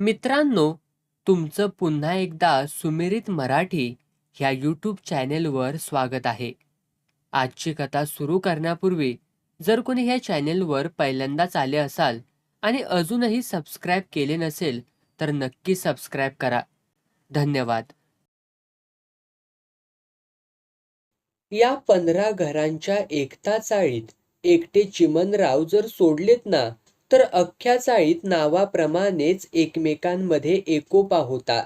मित्रांनो तुमचं पुन्हा एकदा सुमिरित मराठी ह्या यूट्यूब चॅनेलवर स्वागत आहे. आजची कथा सुरू करण्यापूर्वी जर कोणी ह्या चॅनेलवर पहिल्यांदाच आले असाल आणि अजूनही सबस्क्राईब केले नसेल तर नक्की सबस्क्राईब करा. धन्यवाद. या पंधरा घरांच्या एकता चाळीत एकटे चिमनराव जर सोडलेत ना तर अख्ख्या चाळीत नावाप्रमाणेच एकमेकांमध्ये एकोपा होता.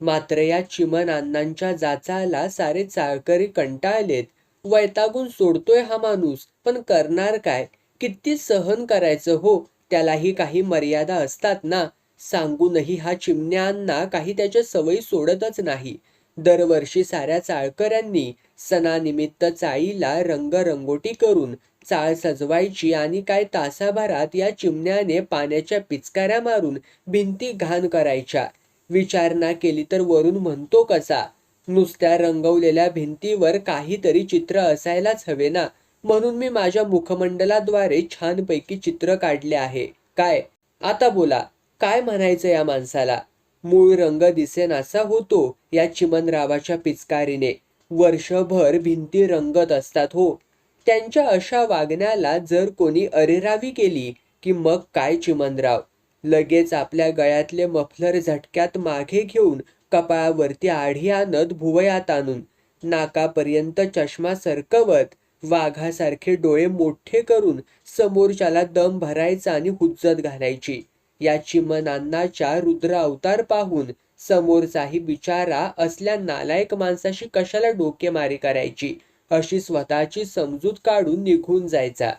मात्र या चिमन अण्णांच्या जाचाला सारे चाळकरी कंटाळलेत. वैतागून सोडतोय हा माणूस पण करणार काय? किती सहन करायचं हो? त्यालाही काही मर्यादा असतात ना? सांगूनही हा चिमण्यांना काही त्याच्या सवयी सोडतच नाही. दरवर्षी साऱ्या चाळकऱ्यांनी सणानिमित्त चाळीला रंगरंगोटी करून चाळ सजवायची आणि काय तासाभरात या चिमण्याने पाण्याच्या पिचकाऱ्या मारून भिंती घाण करायच्या. विचारणा केली तर वरून म्हणतो कसा? नुसत्या रंगवलेल्या भिंतीवर काहीतरी चित्र असायलाच हवे ना म्हणून मी माझ्या मुखमंडलाद्वारे छानपैकी चित्र काढले आहे. काय? आता बोला. काय म्हणायचं या माणसाला? मूळ रंग दिसेनासा होतो या चिमनरावाच्या पिचकारीने. वर्षभर भिंती रंगत असतात हो. त्यांच्या अशा वागण्याला जर कोणी अरेरावी केली की मग काय चिमनराव? लगेच आपल्या गळ्यातले मफलर झटक्यात मागे घेऊन कपाळावरती आढी आणत भुवयात आणून नाकापर्यंत चष्मा सरकवत वाघासारखे डोळे मोठे करून समोरच्याला दम भरायचा आणि हुज्जत घालायची. या चिमनांनाच्या रुद्र अवतार पाहून समोरचाही बिचारा असल्या नालायक माणसाशी कशाला डोकेमारी करायची? अशी स्वतःची समजूत काढून निघून जायचा.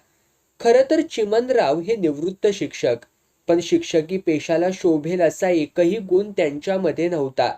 खर तर चिमनराव हे निवृत्त शिक्षक पण शिक्षकी पेशाला शोभेल असा एकही गुण त्यांच्यामध्ये नव्हता.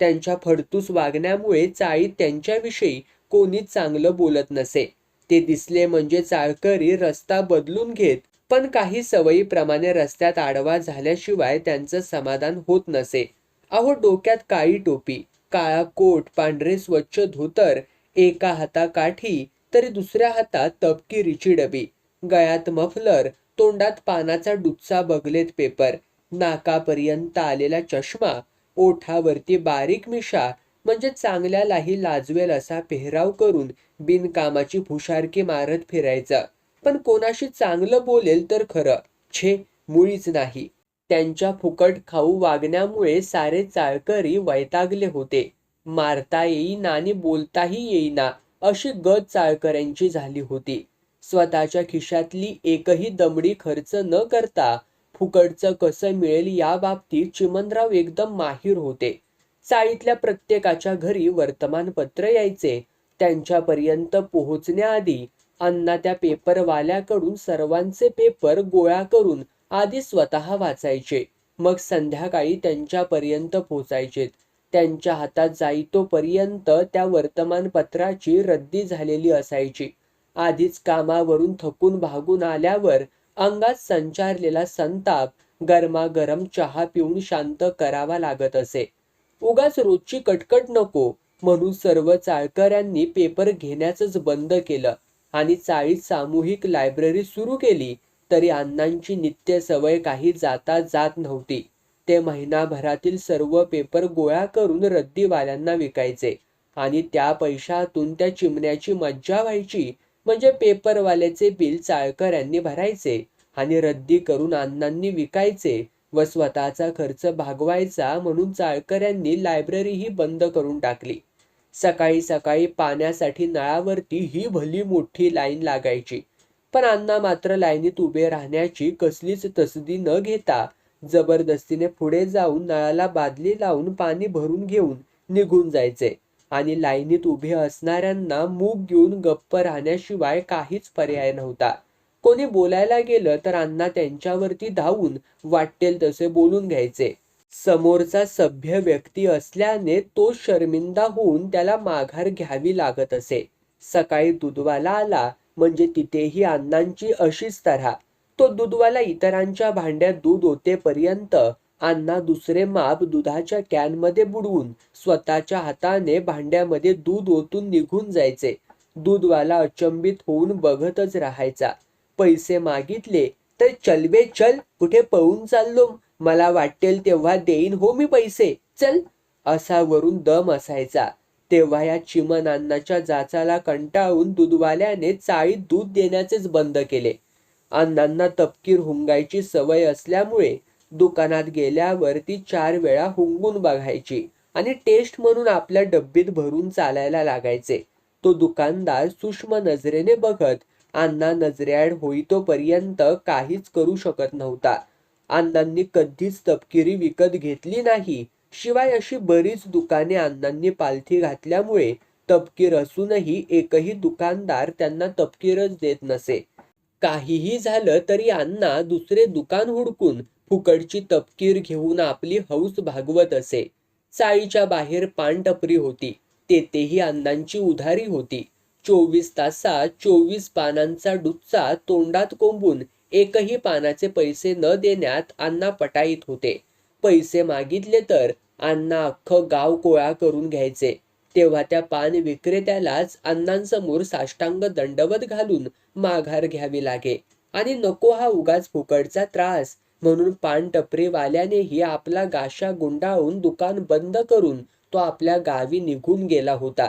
त्यांच्या फडतूस वागण्यामुळे चाळीत त्यांच्याविषयी कोणीच चांगलं बोलत नसे. ते दिसले म्हणजे चाळकरी रस्ता बदलून घेत पण काही सवयीप्रमाणे रस्त्यात आडवा झाल्याशिवाय त्यांचं समाधान होत नसे. अहो डोक्यात काळी टोपी काळा कोट पांढरे स्वच्छ धोतर एका हाताकाठी तरी दुसऱ्या हातात तपकिरीची डबी. गळ्यात मफलर तोंडात पानाचा डुच्चा बगलेत पेपर. नाकापर्यंत आलेला चष्मा ओठावरती बारीक मिशा म्हणजे चांगल्यालाही लाजवेल असा पेहराव करून बिनकामाची फुशारकी मारत फिरायचा. पण कोणाशी चांगलं बोलेल तर खरं. छे मुळीच नाही. त्यांच्या फुकट खाऊ वागण्यामुळे सारे चाळकरी वैतागले होते. मारता येईना आणि बोलताही येईना अशी गत चाळकऱ्यांची झाली होती. स्वतःच्या खिशातली एकही दमडी खर्च न करता फुकटचं कसं मिळेल या बाबतीत चिमनराव एकदम माहीर होते. चाळीतल्या प्रत्येकाच्या घरी वर्तमानपत्र यायचे. त्यांच्यापर्यंत पोहोचण्याआधी अण्णा त्या पेपरवाल्याकडून सर्वांचे पेपर गोळा करून आधी स्वतः वाचायचे. मग संध्याकाळी त्यांच्यापर्यंत पोचायचे त्यांच्या हातात जाईतोपर्यंत त्या वर्तमानपत्राची रद्दी झालेली असायची. आधीच कामावरून थकून भागून आल्यावर अंगात संचारलेला संताप गरमागरम चहा पिऊन शांत करावा लागत असे. उगाच रोजची कटकट नको म्हणून सर्व चाळकऱ्यांनी पेपर घेण्याचंच बंद केलं आणि चाळीत सामूहिक लायब्ररी सुरू केली तरी अण्णांची नित्य सवय काही जाता जात नव्हती. ते महिनाभरातील सर्व पेपर गोळा करून रद्दीवाल्यांना विकायचे. आणि त्या पैशातून त्या चिमण्याची मज्जा व्हायची. म्हणजे पेपरवाल्याचे बिल चाळकऱ्यांनी भरायचे आणि रद्दी करून अण्णांनी विकायचे व स्वतःचा खर्च भागवायचा म्हणून चाळकऱ्यांनी लायब्ररीही बंद करून टाकली. सकाळी सकाळी पाण्यासाठी नळावरती ही भली मोठी लाईन लागायची. पण अण्णा मात्र लाईनीत उभे राहण्याची कसलीच तसदी न घेता जबरदस्तीने पुढे जाऊन नळाला बादली लावून पाणी भरून घेऊन निघून जायचे. आणि लाईनीत उभे असणाऱ्यांना मूग घेऊन गप्प राहण्याशिवाय काहीच पर्याय नव्हता. कोणी बोलायला गेलं तर अण्णा त्यांच्यावरती धावून वाटेल तसे बोलून घ्यायचे. समोरचा सभ्य व्यक्ती असल्याने तो शर्मिंदा होऊन त्याला माघार घ्यावी लागत असे. सकाळी दुधवाला आला म्हणजे तिथेही अण्णांची अशीच तऱ्हा. तो दूधवाला इतरांच्या भांड्यात दूध ओतेपर्यंत अण्णा दुसरे माप दुधाच्या कॅनमध्ये बुडवून स्वतःच्या हाताने भांड्यामध्ये दूध ओतून निघून जायचे. दूधवाला अचंबित होऊन बघतच राहायचा. पैसे मागितले तर चल बे चल कुठे पळून चाललो? मला वाटेल तेव्हा देईन हो मी पैसे. चल. असा वरून दम असायचा. तेव्हा या चिमन अण्णाच्या जाचाला कंटाळून दूधवाल्याने चाळीत दूध देण्याचेच बंद केले. अण्णांना तपकीर हुंगायची सवय असल्यामुळे दुकानात गेल्यावर ती चार वेळा हुंगून बघायची आणि टेस्ट म्हणून आपल्या डब्बीत भरून चालायला लागायचे. तो दुकानदार सूक्ष्म नजरेने बघत अण्णा नजरेआड होईतोपर्यंत काहीच करू शकत नव्हता. अण्णांनी कधीच तपकिरी विकत घेतली नाही. शिवाय अशी बरीच दुकाने अण्णांनी पालथी घातल्यामुळे तपकीर असूनही एकही दुकानदार त्यांना तपकीरच देत नसे. काहीही झालं तरी अण्णा दुसरे दुकान हुडकून फुकटची तपकीर घेऊन आपली हौस भागवत असे. चाळीच्या बाहेर पानटपरी होती. तेथेही अण्णांची उधारी होती. चोवीस तासात चोवीस पानांचा डुच्चा तोंडात कोंबून एकही पानाचे पैसे न देण्यात अण्णा पटाईत होते. पैसे मागितले तर अण्णा अख्खं गाव कोळा करून घ्यायचे. तेव्हा त्या पान विक्रेत्यालाच अण्णांसमोर साष्टांग दंडवत घालून माघार घ्यावी लागे. आणि नको हा उगाच फुकटचा त्रास. म्हणून पान टपरीवाल्यानेही आपला गाशा गुंडाळून दुकान बंद करून तो आपल्या गावी निघून गेला होता.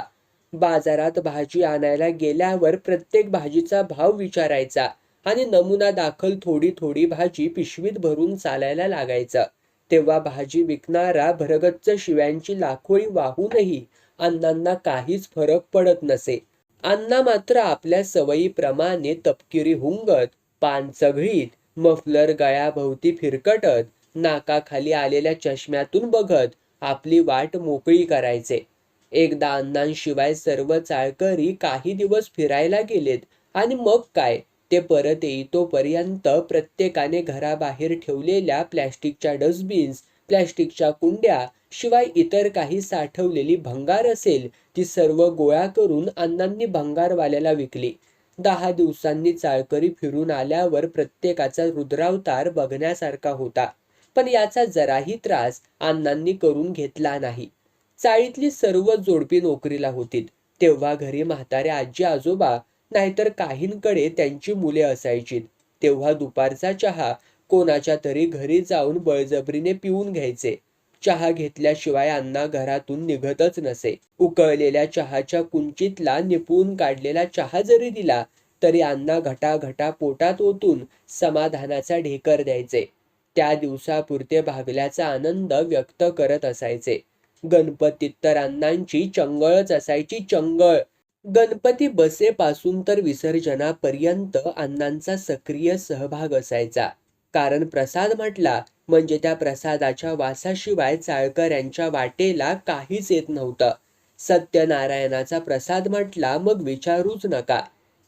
बाजारात भाजी आणायला गेल्यावर प्रत्येक भाजीचा भाव विचारायचा आणि नमुना दाखल थोडी थोडी भाजी पिशवीत भरून चालायला लागायचं. तेव्हा भाजी विकणारा भरगच्च शिव्यांची लाखोळी वाहूनही अण्णांना काहीच फरक पडत नसे. अण्णा मात्र आपल्या सवयीप्रमाणे तपकिरी हुंगत पान चघळीत मफलर गळ्याभोवती फिरकटत नाकाखाली आलेल्या चष्म्यातून बघत आपली वाट मोकळी करायचे. एकदा अण्णांशिवाय सर्व चाळकरी काही दिवस फिरायला गेलेत आणि मग काय? ते परत येईतोपर्यंत प्रत्येकाने घराबाहेर ठेवलेल्या प्लॅस्टिकच्या डस्टबिन्स प्लॅस्टिकच्या कुंड्या शिवाय इतर काही साठवलेली भंगार असेल ती सर्व गोळा करून अण्णांनी भंगारवाल्याला विकली. दहा दिवसांनी चाळकरी फिरून आल्यावर प्रत्येकाचा रुद्रावतार बघण्यासारखा होता. पण याचा जराही त्रास अण्णांनी करून घेतला नाही. चाळीतली सर्व जोडपी नोकरीला होती तेव्हा घरी म्हातारे आजी आजोबा नाहीतर काहींकडे त्यांची मुले असायची तेव्हा दुपारचा चहा कोणाच्या तरी घरी जाऊन बळजबरीने पिऊन घ्यायचे. चहा घेतल्याशिवाय अण्णा घरातून निघतच नसे. उकळलेल्या चहाच्या कुंचीतला निपुण काढलेला चहा जरी दिला तरी अण्णा घटाघटा पोटात ओतून समाधानाचा ढेकर द्यायचे. त्या दिवसापुरते भागल्याचा आनंद व्यक्त करत असायचे. गणपतीत तर अण्णांची चंगळच असायची चंगळ. गणपती बसेपासून तर विसर्जनापर्यंत अण्णांचा सक्रिय सहभाग असायचा. कारण प्रसाद म्हटला म्हणजे त्या प्रसादाच्या वासाशिवाय चाळकर यांच्या वाटेला काहीच येत नव्हतं. सत्यनारायणाचा प्रसाद म्हटला मग विचारूच नका.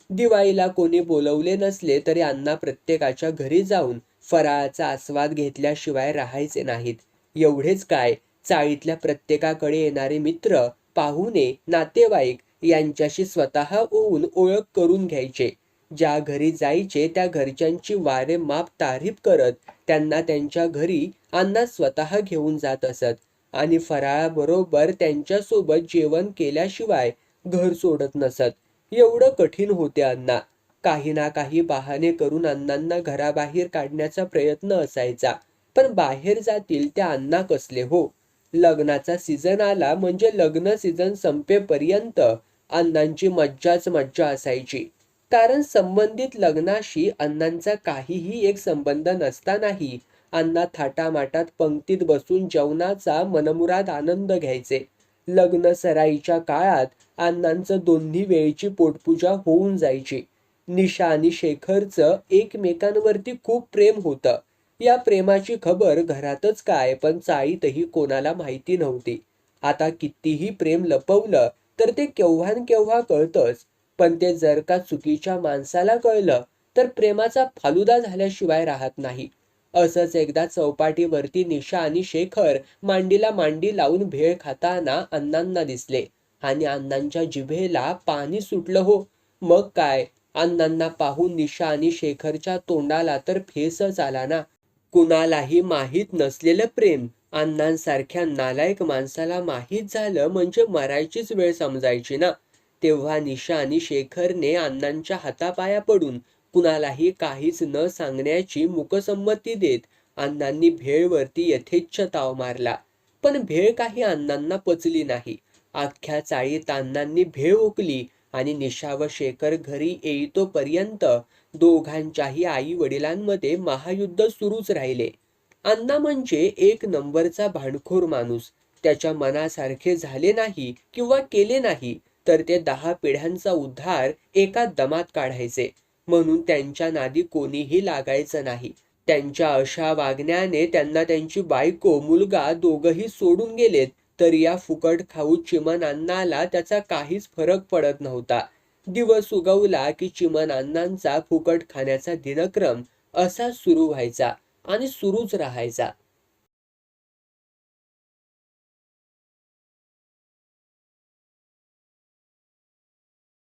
दिवाळीला कोणी बोलवले नसले तरी अण्णा प्रत्येकाच्या घरी जाऊन फराळाचा आस्वाद घेतल्याशिवाय राहायचे नाहीत. एवढेच काय? चाळीतल्या प्रत्येकाकडे येणारे मित्र पाहुणे नातेवाईक यांच्याशी स्वतः होऊन ओळख करून घ्यायचे. ज्या घरी जायचे त्या घरच्यांची वारे माप तारीफ करत त्यांना त्यांच्या घरी अण्णा स्वतः घेऊन जात असत. आणि फराळाबरोबर त्यांच्यासोबत जेवण केल्याशिवाय घर सोडत नसत. एवढं कठीण होते अण्णा. काही ना काही बहाणे करून अण्णांना घराबाहेर काढण्याचा प्रयत्न असायचा. पण बाहेर जातील त्या अण्णा कसले हो? लग्नाचा सीझन आला म्हणजे लग्न सीझन संपेपर्यंत अण्णांची मज्जाच मज्जा असायची. कारण संबंधित लग्नाशी अण्णांचा काहीही एक संबंध नसतानाही अण्णा थाटामाटात पंक्तीत बसून जेवणाचा मनमुराद आनंद घ्यायचे. लग्न सराईच्या काळात अण्णांचं दोन्ही वेळची पोटपूजा होऊन जायची. निशा आणि शेखरचं एकमेकांवरती खूप प्रेम होतं. या प्रेमाची खबर घरातच काय पण चाळीतही कोणाला माहिती नव्हती. आता कितीही प्रेम लपवलं तर ते केव्हा न केव्हा कळतंच. पण ते जर का चुकीच्या माणसाला कळलं तर प्रेमाचा फालुदा झाल्याशिवाय राहत नाही. असंच एकदा चौपाटीवरती निशा आणि शेखर मांडीला मांडी लावून भेळ खाताना अण्णांना दिसले. आणि अण्णांच्या जिभेला पाणी सुटलं हो. मग काय? अण्णांना पाहून निशा आणि शेखरच्या तोंडाला तर फेसच आला ना. कुणालाही माहीत नसलेलं प्रेम अण्णांसारख्या नालायक माणसाला माहीत झालं म्हणजे मरायचीच वेळ समजायची ना. तेव्हा निशा आणि शेखरने अण्णांच्या हातापाया पडून कुणालाही काहीच न सांगण्याची मुकसंमती देत अण्णांनी भेळवरती यथेच्छ ताव मारला. पण भेळ काही अण्णांना पचली नाही. अख्ख्या चाळीत अण्णांनी भेळ ओकली आणि निशा व शेखर घरी येईतोपर्यंत दोघांच्याही आई वडिलांमध्ये महायुद्ध सुरूच राहिले. अण्णा म्हणजे एक नंबरचा भांडखोर माणूस. त्याच्या मनासारखे झाले नाही किंवा केले नाही. तर ते दहा पिढ्यांचा उद्धार एका दमात काढायचे. म्हणून त्यांच्या नादी कोणीही लागायचं नाही. त्यांच्या अशा वागण्याने त्यांना त्यांची बायको मुलगा दोघही सोडून गेलेत. तर या फुकट खाऊ चिमन अण्णाला त्याचा काहीच फरक पडत नव्हता. दिवस उगवला की चिमन अण्णांचा फुकट खाण्याचा दिनक्रम असा सुरू व्हायचा आणि सुरूच राहायचा.